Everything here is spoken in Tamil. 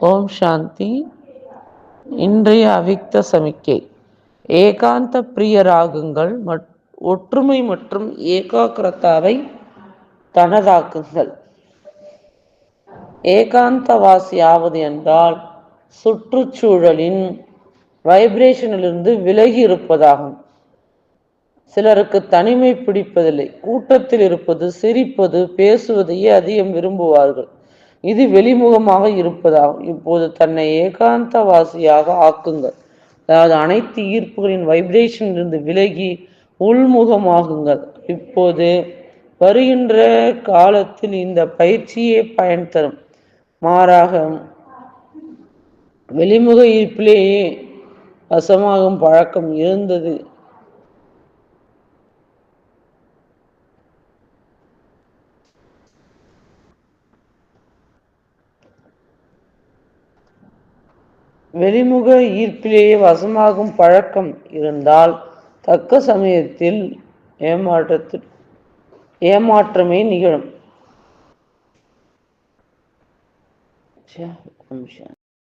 ஓம் சாந்தி. இன்றைய அவிக்த சமிக்கை. ஏகாந்த பிரியராகுங்கள் ஒற்றுமை மற்றும் ஏகாக்கிரதாவை தனதாக்குங்கள். ஏகாந்தவாசி ஆவது என்றால் சுற்றுச்சூழலின் வைப்ரேஷனிலிருந்து விலகி இருப்பதாகும். சிலருக்கு தனிமை பிடிப்பதில்லை. கூட்டத்தில் இருப்பது சிரிப்பது பேசுவதையே அதிகம் விரும்புவார்கள். இது வெளிமுகமாக இருப்பதாகும். இப்போது தன்னை ஏகாந்தவாசியாக ஆக்குங்கள். அதாவது அனைத்து ஈர்ப்புகளின் வைப்ரேஷனிலிருந்து விலகி உள்முகமாகுங்கள். இப்போது வருகின்ற காலத்தில் இந்த பயிற்சியே பயன் தரும். மாறாக வெளிமுக ஈர்ப்பிலேயே வசமாகும் பழக்கம் இருந்தது. வெளிமுக ஈர்ப்பிலேயே வசமாகும் பழக்கம் இருந்தால் தக்க சமயத்தில் ஏமாற்றத்தில் ஏமாற்றமே நிகழும்.